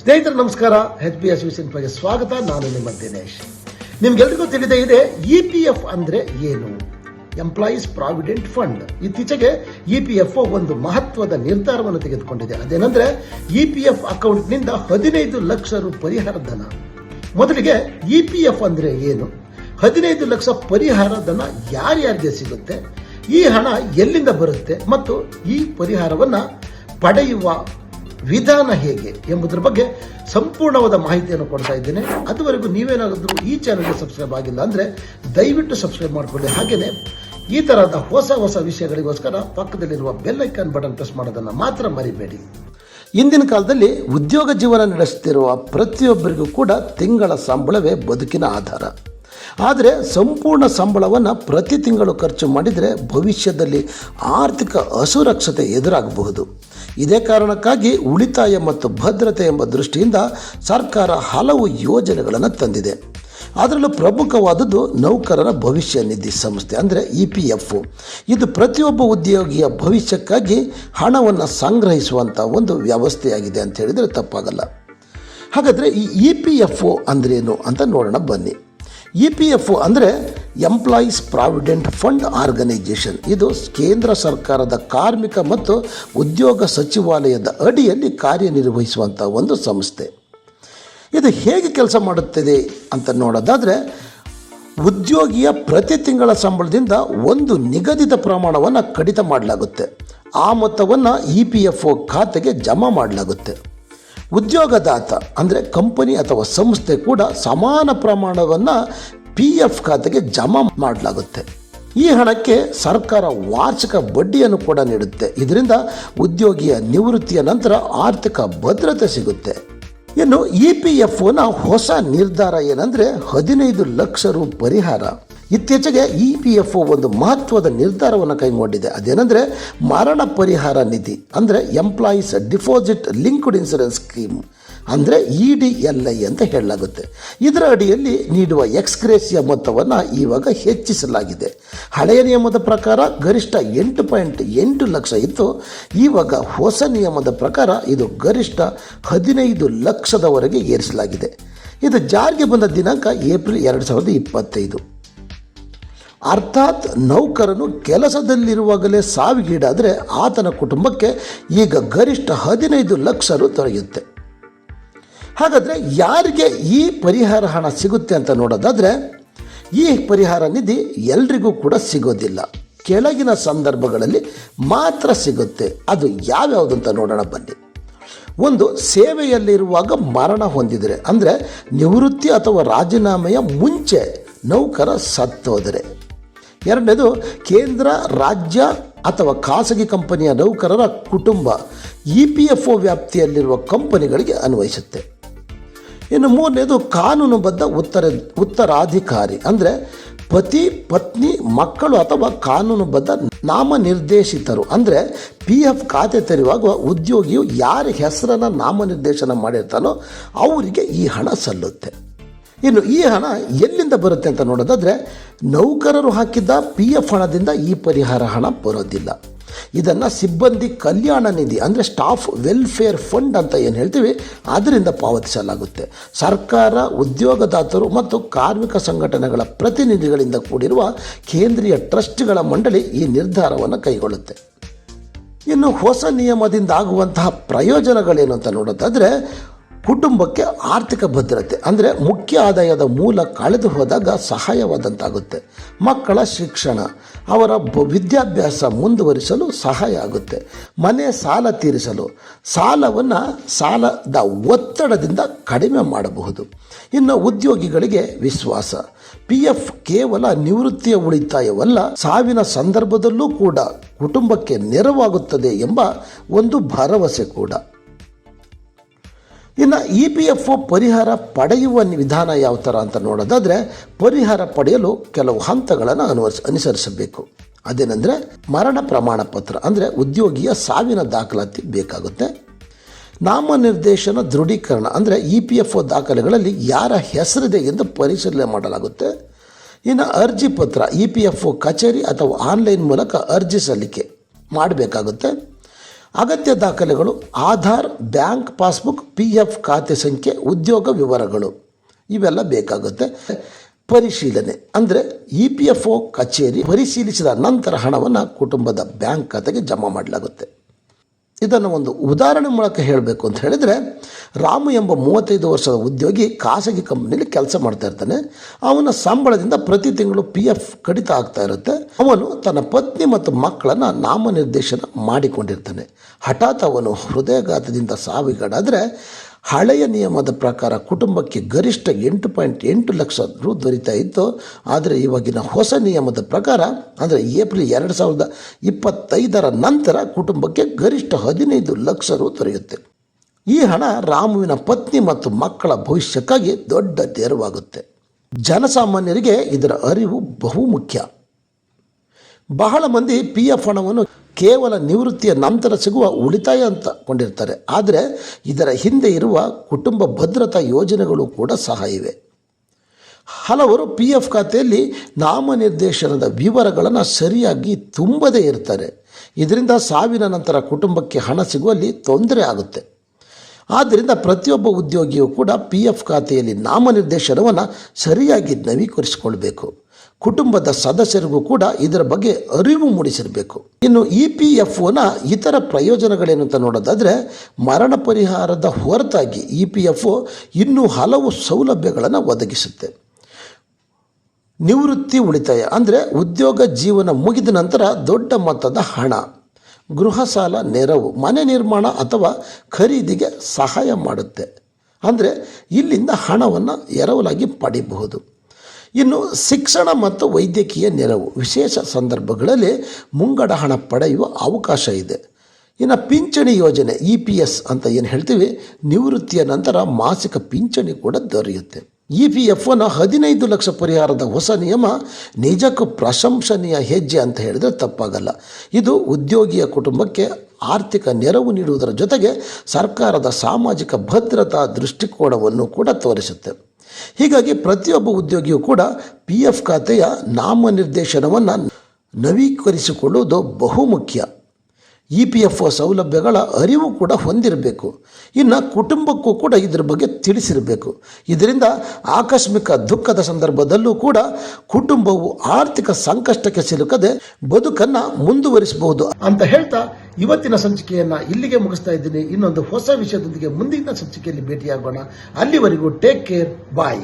ಸ್ನೇಹಿತರೆ, ನಮಸ್ಕಾರ. H P S ವಿಸಿನ್ಪಗೆ ಸ್ವಾಗತ. ನಾನು ನಿಮ್ಮ ದಿನೇಶ್. ನಿಮ್ಗೆಲ್ರಿಗೂ ತಿಳಿದೇ ಇದೆ ಇ ಪಿ ಎಫ್ ಅಂದ್ರೆ ಏನು? ಎಂಪ್ಲಾಯೀಸ್ ಪ್ರಾವಿಡೆಂಟ್ ಫಂಡ್ ಇತ್ತೀಚೆಗೆ ಇ ಪಿ ಎಫ್ ಒಂದು ಮಹತ್ವದ ನಿರ್ಧಾರವನ್ನು ತೆಗೆದುಕೊಂಡಿದೆ. ಅದೇನೆಂದ್ರೆ ಇ ಪಿ ಎಫ್ ಅಕೌಂಟ್ನಿಂದ ಹದಿನೈದು ಲಕ್ಷ ರು ಪರಿಹಾರ ಧನ. ಮೊದಲಿಗೆ ಇ ಪಿ ಎಫ್ ಅಂದ್ರೆ ಏನು? ಹದಿನೈದು ಲಕ್ಷ ಪರಿಹಾರ ಧನ ಯಾರ್ಯಾರಿಗೆ ಸಿಗುತ್ತೆ? ಈ ಹಣ ಎಲ್ಲಿಂದ ಬರುತ್ತೆ? ಮತ್ತು ಈ ಪರಿಹಾರವನ್ನ ಪಡೆಯುವ ವಿಧಾನ ಹೇಗೆ ಎಂಬುದರ ಬಗ್ಗೆ ಸಂಪೂರ್ಣವಾದ ಮಾಹಿತಿಯನ್ನು ಕೊಡ್ತಾ ಇದ್ದೇನೆ. ಅದುವರೆಗೂ ನೀವೇನಾದರೂ ಈ ಚಾನಲ್ಗೆ ಸಬ್ಸ್ಕ್ರೈಬ್ ಆಗಿಲ್ಲ ಅಂದರೆ ದಯವಿಟ್ಟು ಸಬ್ಸ್ಕ್ರೈಬ್ ಮಾಡಿಕೊಳ್ಳಿ. ಹಾಗೆಯೇ ಈ ತರಹದ ಹೊಸ ಹೊಸ ವಿಷಯಗಳಿಗೋಸ್ಕರ ಪಕ್ಕದಲ್ಲಿರುವ ಬೆಲ್ ಐಕಾನ್ ಬಟನ್ ಪ್ರೆಸ್ ಮಾಡೋದನ್ನು ಮಾತ್ರ ಮರಿಬೇಡಿ. ಇಂದಿನ ಕಾಲದಲ್ಲಿ ಉದ್ಯೋಗ ಜೀವನ ನಡೆಸುತ್ತಿರುವ ಪ್ರತಿಯೊಬ್ಬರಿಗೂ ಕೂಡ ತಿಂಗಳ ಸಂಬಳವೇ ಬದುಕಿನ ಆಧಾರ. ಆದರೆ ಸಂಪೂರ್ಣ ಸಂಬಳವನ್ನು ಪ್ರತಿ ತಿಂಗಳು ಖರ್ಚು ಮಾಡಿದರೆ ಭವಿಷ್ಯದಲ್ಲಿ ಆರ್ಥಿಕ ಅಸುರಕ್ಷತೆ ಎದುರಾಗಬಹುದು. ಇದೇ ಕಾರಣಕ್ಕಾಗಿ ಉಳಿತಾಯ ಮತ್ತು ಭದ್ರತೆ ಎಂಬ ದೃಷ್ಟಿಯಿಂದ ಸರ್ಕಾರ ಹಲವು ಯೋಜನೆಗಳನ್ನು ತಂದಿದೆ. ಅದರಲ್ಲೂ ಪ್ರಮುಖವಾದದ್ದು ನೌಕರರ ಭವಿಷ್ಯ ನಿಧಿ ಸಂಸ್ಥೆ ಅಂದರೆ ಇ ಪಿ ಎಫ್. ಇದು ಪ್ರತಿಯೊಬ್ಬ ಉದ್ಯೋಗಿಯ ಭವಿಷ್ಯಕ್ಕಾಗಿ ಹಣವನ್ನು ಸಂಗ್ರಹಿಸುವಂಥ ಒಂದು ವ್ಯವಸ್ಥೆಯಾಗಿದೆ ಅಂತ ಹೇಳಿದರೆ ತಪ್ಪಾಗಲ್ಲ. ಹಾಗಾದರೆ ಈ ಇ ಪಿ ಎಫ್ ಅಂದ್ರೇನು ಅಂತ ನೋಡೋಣ ಬನ್ನಿ. ಇ ಪಿ ಎಫ್ ಅಂದರೆ ಎಂಪ್ಲಾಯೀಸ್ ಪ್ರಾವಿಡೆಂಟ್ ಫಂಡ್ ಆರ್ಗನೈಜೇಷನ್ ಇದು ಕೇಂದ್ರ ಸರ್ಕಾರದ ಕಾರ್ಮಿಕ ಮತ್ತು ಉದ್ಯೋಗ ಸಚಿವಾಲಯದ ಅಡಿಯಲ್ಲಿ ಕಾರ್ಯನಿರ್ವಹಿಸುವಂಥ ಒಂದು ಸಂಸ್ಥೆ. ಇದು ಹೇಗೆ ಕೆಲಸ ಮಾಡುತ್ತದೆ ಅಂತ ನೋಡೋದಾದರೆ, ಉದ್ಯೋಗಿಯ ಪ್ರತಿ ತಿಂಗಳ ಸಂಬಳದಿಂದ ಒಂದು ನಿಗದಿತ ಪ್ರಮಾಣವನ್ನು ಕಡಿತ ಮಾಡಲಾಗುತ್ತೆ. ಆ ಮೊತ್ತವನ್ನು ಇ ಪಿ ಎಫ್ ಖಾತೆಗೆ ಜಮಾ ಮಾಡಲಾಗುತ್ತೆ. ಉದ್ಯೋಗದಾತ, ಅಂದರೆ ಕಂಪನಿ ಅಥವಾ ಸಂಸ್ಥೆ ಕೂಡ ಸಮಾನ ಪ್ರಮಾಣವನ್ನು ಪಿ ಎಫ್ ಖಾತೆಗೆ ಜಮಾ ಮಾಡಲಾಗುತ್ತೆ. ಈ ಹಣಕ್ಕೆ ಸರ್ಕಾರ ವಾರ್ಷಿಕ ಬಡ್ಡಿಯನ್ನು ಕೂಡ ನೀಡುತ್ತೆ. ಇದರಿಂದ ಉದ್ಯೋಗಿಯ ನಿವೃತ್ತಿಯ ನಂತರ ಆರ್ಥಿಕ ಭದ್ರತೆ ಸಿಗುತ್ತೆ. ಇನ್ನು ಇ ಪಿ ಎಫ್ ಹೊಸ ನಿರ್ಧಾರ ಏನಂದರೆ ಹದಿನೈದು ಲಕ್ಷ ರು ಪರಿಹಾರ. ಇತ್ತೀಚೆಗೆ ಇ ಪಿ ಎಫ್ ಒ ಒಂದು ಮಹತ್ವದ ನಿರ್ಧಾರವನ್ನು ಕೈಗೊಂಡಿದೆ. ಅದೇನೆಂದರೆ, ಮರಣ ಪರಿಹಾರ ನಿಧಿ, ಅಂದರೆ employees deposit linked insurance scheme ಅಂದರೆ ಇ ಡಿ ಎಲ್ ಐ ಅಂತ ಹೇಳಲಾಗುತ್ತೆ. ಇದರ ಅಡಿಯಲ್ಲಿ ನೀಡುವ ಎಕ್ಸ್ಕ್ರೇಸಿಯ ಮೊತ್ತವನ್ನು ಇವಾಗ ಹೆಚ್ಚಿಸಲಾಗಿದೆ. ಹಳೆಯ ನಿಯಮದ ಪ್ರಕಾರ ಗರಿಷ್ಠ ಎಂಟು ಪಾಯಿಂಟ್ ಎಂಟು ಲಕ್ಷ ಇತ್ತು. ಇವಾಗ ಹೊಸ ನಿಯಮದ ಪ್ರಕಾರ ಇದು ಗರಿಷ್ಠ ಹದಿನೈದು ಲಕ್ಷದವರೆಗೆ ಏರಿಸಲಾಗಿದೆ. ಇದು ಜಾರಿಗೆ ಬಂದ ದಿನಾಂಕ ಏಪ್ರಿಲ್ ಎರಡು ಸಾವಿರದ ಇಪ್ಪತ್ತೈದು. ಅರ್ಥಾತ್ ನೌಕರನು ಕೆಲಸದಲ್ಲಿರುವಾಗಲೇ ಸಾವಿಗೀಡಾದರೆ ಆತನ ಕುಟುಂಬಕ್ಕೆ ಈಗ ಗರಿಷ್ಠ ಹದಿನೈದು ಲಕ್ಷ ರು ದೊರೆಯುತ್ತೆ. ಹಾಗಾದರೆ ಯಾರಿಗೆ ಈ ಪರಿಹಾರ ಹಣ ಸಿಗುತ್ತೆ ಅಂತ ನೋಡೋದಾದರೆ, ಈ ಪರಿಹಾರ ನಿಧಿ ಎಲ್ರಿಗೂ ಕೂಡ ಸಿಗೋದಿಲ್ಲ. ಕೆಳಗಿನ ಸಂದರ್ಭಗಳಲ್ಲಿ ಮಾತ್ರ ಸಿಗುತ್ತೆ. ಅದು ಯಾವ್ಯಾವುದು ಅಂತ ನೋಡೋಣ ಬನ್ನಿ. ಒಂದು, ಸೇವೆಯಲ್ಲಿರುವಾಗ ಮರಣ ಹೊಂದಿದರೆ, ಅಂದರೆ ನಿವೃತ್ತಿ ಅಥವಾ ರಾಜೀನಾಮೆಯ ಮುಂಚೆ ನೌಕರ ಸತ್ತೋದರೆ. ಎರಡನೇದು, ಕೇಂದ್ರ, ರಾಜ್ಯ ಅಥವಾ ಖಾಸಗಿ ಕಂಪನಿಯ ನೌಕರರ ಕುಟುಂಬ ಇ ಪಿ ಎಫ್ ಒ ವ್ಯಾಪ್ತಿಯಲ್ಲಿರುವ ಕಂಪನಿಗಳಿಗೆ ಅನ್ವಯಿಸುತ್ತೆ. ಇನ್ನು ಮೂರನೇದು, ಕಾನೂನುಬದ್ಧ ಉತ್ತರ, ಉತ್ತರಾಧಿಕಾರಿ, ಅಂದರೆ ಪತಿ, ಪತ್ನಿ, ಮಕ್ಕಳು ಅಥವಾ ಕಾನೂನುಬದ್ಧ ನಾಮನಿರ್ದೇಶಿತರು, ಅಂದರೆ ಪಿ ಎಫ್ ಖಾತೆ ತೆರೆಯುವಾಗ ಉದ್ಯೋಗಿಯು ಯಾರ ಹೆಸರನ್ನು ನಾಮನಿರ್ದೇಶನ ಮಾಡಿರ್ತಾನೋ ಅವರಿಗೆ ಈ ಹಣ ಸಲ್ಲುತ್ತೆ. ಇನ್ನು ಈ ಹಣ ಎಲ್ಲಿಂದ ಬರುತ್ತೆ ಅಂತ ನೋಡೋದಾದರೆ ನೌಕರರು ಹಾಕಿದ್ದ ಪಿ ಎಫ್ ಹಣದಿಂದ ಈ ಪರಿಹಾರ ಹಣ ಬರೋದಿಲ್ಲ. ಇದನ್ನು ಸಿಬ್ಬಂದಿ ಕಲ್ಯಾಣ ನಿಧಿ ಅಂದರೆ ಸ್ಟಾಫ್ ವೆಲ್ಫೇರ್ ಫಂಡ್ ಅಂತ ಏನು ಹೇಳ್ತೀವಿ ಅದರಿಂದ ಪಾವತಿಸಲಾಗುತ್ತೆ. ಸರ್ಕಾರ, ಉದ್ಯೋಗದಾತರು ಮತ್ತು ಕಾರ್ಮಿಕ ಸಂಘಟನೆಗಳ ಪ್ರತಿನಿಧಿಗಳಿಂದ ಕೂಡಿರುವ ಕೇಂದ್ರೀಯ ಟ್ರಸ್ಟ್ಗಳ ಮಂಡಳಿ ಈ ನಿರ್ಧಾರವನ್ನು ಕೈಗೊಳ್ಳುತ್ತೆ. ಇನ್ನು ಹೊಸ ನಿಯಮದಿಂದ ಆಗುವಂತಹ ಪ್ರಯೋಜನಗಳೇನು ಅಂತ ನೋಡೋದಾದರೆ ಕುಟುಂಬಕ್ಕೆ ಆರ್ಥಿಕ ಭದ್ರತೆ, ಅಂದರೆ ಮುಖ್ಯ ಆದಾಯದ ಮೂಲ ಕಳೆದು ಹೋದಾಗ ಸಹಾಯವಾದಂತಾಗುತ್ತೆ. ಮಕ್ಕಳ ಶಿಕ್ಷಣ, ಅವರ ವಿದ್ಯಾಭ್ಯಾಸ ಮುಂದುವರಿಸಲು ಸಹಾಯ ಆಗುತ್ತೆ. ಮನೆ ಸಾಲ ತೀರಿಸಲು, ಸಾಲವನ್ನು ಸಾಲದ ಒತ್ತಡದಿಂದ ಕಡಿಮೆ ಮಾಡಬಹುದು. ಇನ್ನು ಉದ್ಯೋಗಿಗಳಿಗೆ ವಿಶ್ವಾಸ. ಪಿ ಎಫ್ ಕೇವಲ ನಿವೃತ್ತಿಯ ಉಳಿತಾಯವಲ್ಲ, ಸಾವಿನ ಸಂದರ್ಭದಲ್ಲೂ ಕೂಡ ಕುಟುಂಬಕ್ಕೆ ನೆರವಾಗುತ್ತದೆ ಎಂಬ ಒಂದು ಭರವಸೆ ಕೂಡ. ಇನ್ನು ಇ ಪಿ ಎಫ್ ಒ ಪರಿಹಾರ ಪಡೆಯುವ ವಿಧಾನ ಯಾವ ಥರ ಅಂತ ನೋಡೋದಾದರೆ, ಪರಿಹಾರ ಪಡೆಯಲು ಕೆಲವು ಹಂತಗಳನ್ನು ಅನುವರ್ಸ, ಅನುಸರಿಸಬೇಕು. ಅದೇನೆಂದರೆ, ಮರಣ ಪ್ರಮಾಣ ಪತ್ರ, ಅಂದರೆ ಉದ್ಯೋಗಿಯ ಸಾವಿನ ದಾಖಲಾತಿ ಬೇಕಾಗುತ್ತೆ. ನಾಮನಿರ್ದೇಶನ ದೃಢೀಕರಣ, ಅಂದರೆ ಇ ಪಿ ಎಫ್ ಒ ದಾಖಲೆಗಳಲ್ಲಿ ಯಾರ ಹೆಸರಿದೆ ಎಂದು ಪರಿಶೀಲನೆ ಮಾಡಲಾಗುತ್ತೆ. ಇನ್ನು ಅರ್ಜಿ ಪತ್ರ, ಇ ಪಿ ಎಫ್ ಒ ಕಚೇರಿ ಅಥವಾ ಆನ್ಲೈನ್ ಮೂಲಕ ಅರ್ಜಿ ಸಲ್ಲಿಕೆ ಮಾಡಬೇಕಾಗುತ್ತೆ. ಅಗತ್ಯ ದಾಖಲೆಗಳು, Aadhaar, bank passbook, P F ಖಾತೆ ಸಂಖ್ಯೆ, ಉದ್ಯೋಗ ವಿವರಗಳು. ಇವೆಲ್ಲ ಬೇಕಾಗುತ್ತೆ. ಪರಿಶೀಲನೆ, ಅಂದರೆ ಇ ಪಿ ಎಫ್ ಒ ಕಚೇರಿ ಪರಿಶೀಲಿಸಿದ ನಂತರ ಹಣವನ್ನು ಕುಟುಂಬದ ಬ್ಯಾಂಕ್ ಖಾತೆಗೆ ಜಮಾ ಮಾಡಲಾಗುತ್ತೆ. ಇದನ್ನು ಒಂದು ಉದಾಹರಣೆ ಮೂಲಕ ಹೇಳಬೇಕು ಅಂತ ಹೇಳಿದರೆ, ರಾಮು ಎಂಬ ಮೂವತ್ತೈದು ವರ್ಷದ ಉದ್ಯೋಗಿ ಖಾಸಗಿ ಕಂಪ್ನಿಯಲ್ಲಿ ಕೆಲಸ ಮಾಡ್ತಾ ಇರ್ತಾನೆ. ಅವನ ಸಂಬಳದಿಂದ ಪ್ರತಿ ತಿಂಗಳು ಪಿ ಎಫ್ ಕಡಿತ ಆಗ್ತಾ ಇರುತ್ತೆ. ಅವನು ತನ್ನ ಪತ್ನಿ ಮತ್ತು ಮಕ್ಕಳನ್ನು ನಾಮನಿರ್ದೇಶನ ಮಾಡಿಕೊಂಡಿರ್ತಾನೆ. ಹಠಾತ್ ಅವನು ಹೃದಯಘಾತದಿಂದ ಸಾವಿಗೀಡಾದರೆ ಹಳೆಯ ನಿಯಮದ ಪ್ರಕಾರ ಕುಟುಂಬಕ್ಕೆ ಗರಿಷ್ಠ ಎಂಟು ಪಾಯಿಂಟ್ ಎಂಟು ಲಕ್ಷ ರು ದೊರೀತಾ ಇತ್ತು. ಆದರೆ ಇವಾಗಿನ ಹೊಸ ನಿಯಮದ ಪ್ರಕಾರ ಅಂದರೆ ಏಪ್ರಿಲ್ ಎರಡು ಸಾವಿರದ ಇಪ್ಪತ್ತೈದರ ನಂತರ ಕುಟುಂಬಕ್ಕೆ ಗರಿಷ್ಠ ಹದಿನೈದು ಲಕ್ಷ ರು ದೊರೆಯುತ್ತೆ. ಈ ಹಣ ರಾಮುವಿನ ಪತ್ನಿ ಮತ್ತು ಮಕ್ಕಳ ಭವಿಷ್ಯಕ್ಕಾಗಿ ದೊಡ್ಡ ತೆರವಾಗುತ್ತೆ. ಜನಸಾಮಾನ್ಯರಿಗೆ ಇದರ ಅರಿವು ಬಹು ಮುಖ್ಯ ಬಹಳ ಮಂದಿ ಪಿ ಎಫ್ ಹಣವನ್ನು ಕೇವಲ ನಿವೃತ್ತಿಯ ನಂತರ ಸಿಗುವ ಉಳಿತಾಯ ಅಂತ ಕೊಂಡಿರ್ತಾರೆ. ಆದರೆ ಇದರ ಹಿಂದೆ ಇರುವ ಕುಟುಂಬ ಭದ್ರತಾ ಯೋಜನೆಗಳು ಕೂಡ ಸಹ ಇವೆ. ಹಲವರು ಪಿ ಎಫ್ ಖಾತೆಯಲ್ಲಿ ನಾಮನಿರ್ದೇಶನದ ವಿವರಗಳನ್ನು ಸರಿಯಾಗಿ ತುಂಬದೇ ಇರ್ತಾರೆ. ಇದರಿಂದ ಸಾವಿನ ನಂತರ ಕುಟುಂಬಕ್ಕೆ ಹಣ ಸಿಗುವಲ್ಲಿ ತೊಂದರೆ ಆಗುತ್ತೆ. ಆದ್ದರಿಂದ ಪ್ರತಿಯೊಬ್ಬ ಉದ್ಯೋಗಿಯೂ ಕೂಡ ಪಿ ಎಫ್ ಖಾತೆಯಲ್ಲಿ ನಾಮನಿರ್ದೇಶನವನ್ನು ಸರಿಯಾಗಿ ನವೀಕರಿಸಿಕೊಳ್ಬೇಕು. ಕುಟುಂಬದ ಸದಸ್ಯರಿಗೂ ಕೂಡ ಇದರ ಬಗ್ಗೆ ಅರಿವು ಮೂಡಿಸಿರಬೇಕು. ಇನ್ನು ಇ ಪಿ ಎಫ್ ಒನ ಇತರ ಪ್ರಯೋಜನಗಳೇನು ಅಂತ ನೋಡೋದಾದರೆ, ಮರಣ ಪರಿಹಾರದ ಹೊರತಾಗಿ ಇ ಪಿ ಎಫ್ ಒ ಇನ್ನೂ ಹಲವು ಸೌಲಭ್ಯಗಳನ್ನು ಒದಗಿಸುತ್ತೆ. ನಿವೃತ್ತಿ ಉಳಿತಾಯ ಅಂದರೆ ಉದ್ಯೋಗ ಜೀವನ ಮುಗಿದ ನಂತರ ದೊಡ್ಡ ಮೊತ್ತದ ಹಣ, ಗೃಹ ಸಾಲ, ನೆರವು, ಮನೆ ನಿರ್ಮಾಣ ಅಥವಾ ಖರೀದಿಗೆ ಸಹಾಯ ಮಾಡುತ್ತೆ. ಅಂದರೆ ಇಲ್ಲಿಂದ ಹಣವನ್ನು ಎರವಲಾಗಿ ಪಡಿಬಹುದು. ಇನ್ನು ಶಿಕ್ಷಣ ಮತ್ತು ವೈದ್ಯಕೀಯ ನೆರವು ವಿಶೇಷ ಸಂದರ್ಭಗಳಲ್ಲಿ ಮುಂಗಡ ಹಣ ಪಡೆಯುವ ಅವಕಾಶ ಇದೆ. ಇನ್ನು ಪಿಂಚಣಿ ಯೋಜನೆ ಇ ಪಿ ಎಸ್ ಅಂತ ಏನು ಹೇಳ್ತೀವಿ, ನಿವೃತ್ತಿಯ ನಂತರ ಮಾಸಿಕ ಪಿಂಚಣಿ ಕೂಡ ದೊರೆಯುತ್ತೆ. ಇ ಪಿ ಎಫ್ ಒನ ಹದಿನೈದು ಲಕ್ಷ ಪರಿಹಾರದ ಹೊಸ ನಿಯಮ ನಿಜಕ್ಕೂ ಪ್ರಶಂಸನೀಯ ಹೆಜ್ಜೆ ಅಂತ ಹೇಳಿದರೆ ತಪ್ಪಾಗಲ್ಲ. ಇದು ಉದ್ಯೋಗಿಯ ಕುಟುಂಬಕ್ಕೆ ಆರ್ಥಿಕ ನೆರವು ನೀಡುವುದರ ಜೊತೆಗೆ ಸರ್ಕಾರದ ಸಾಮಾಜಿಕ ಭದ್ರತಾ ದೃಷ್ಟಿಕೋನವನ್ನು ಕೂಡ ತೋರಿಸುತ್ತೆ. ಹೀಗಾಗಿ ಪ್ರತಿಯೊಬ್ಬ ಉದ್ಯೋಗಿಯೂ ಕೂಡ ಪಿ ಎಫ್ ಖಾತೆಯ ನಾಮನಿರ್ದೇಶನವನ್ನು ನವೀಕರಿಸಿಕೊಳ್ಳುವುದು ಬಹುಮುಖ್ಯ. ಇ ಪಿ ಎಫ್ ಒ ಸೌಲಭ್ಯಗಳ ಅರಿವು ಕೂಡ ಹೊಂದಿರಬೇಕು. ಇನ್ನು ಕುಟುಂಬಕ್ಕೂ ಕೂಡ ಇದರ ಬಗ್ಗೆ ತಿಳಿಸಿರಬೇಕು. ಇದರಿಂದ ಆಕಸ್ಮಿಕ ದುಃಖದ ಸಂದರ್ಭದಲ್ಲೂ ಕೂಡ ಕುಟುಂಬವು ಆರ್ಥಿಕ ಸಂಕಷ್ಟಕ್ಕೆ ಸಿಲುಕದೆ ಬದುಕನ್ನು ಮುಂದುವರಿಸಬಹುದು ಅಂತ ಹೇಳ್ತಾ ಇವತ್ತಿನ ಸಂಚಿಕೆಯನ್ನು ಇಲ್ಲಿಗೆ ಮುಗಿಸ್ತಾ ಇದ್ದೀನಿ. ಇನ್ನೊಂದು ಹೊಸ ವಿಷಯದೊಂದಿಗೆ ಮುಂದಿನ ಸಂಚಿಕೆಯಲ್ಲಿ ಭೇಟಿಯಾಗೋಣ. ಅಲ್ಲಿವರೆಗೂ ಟೇಕ್ ಕೇರ್ ಬಾಯ್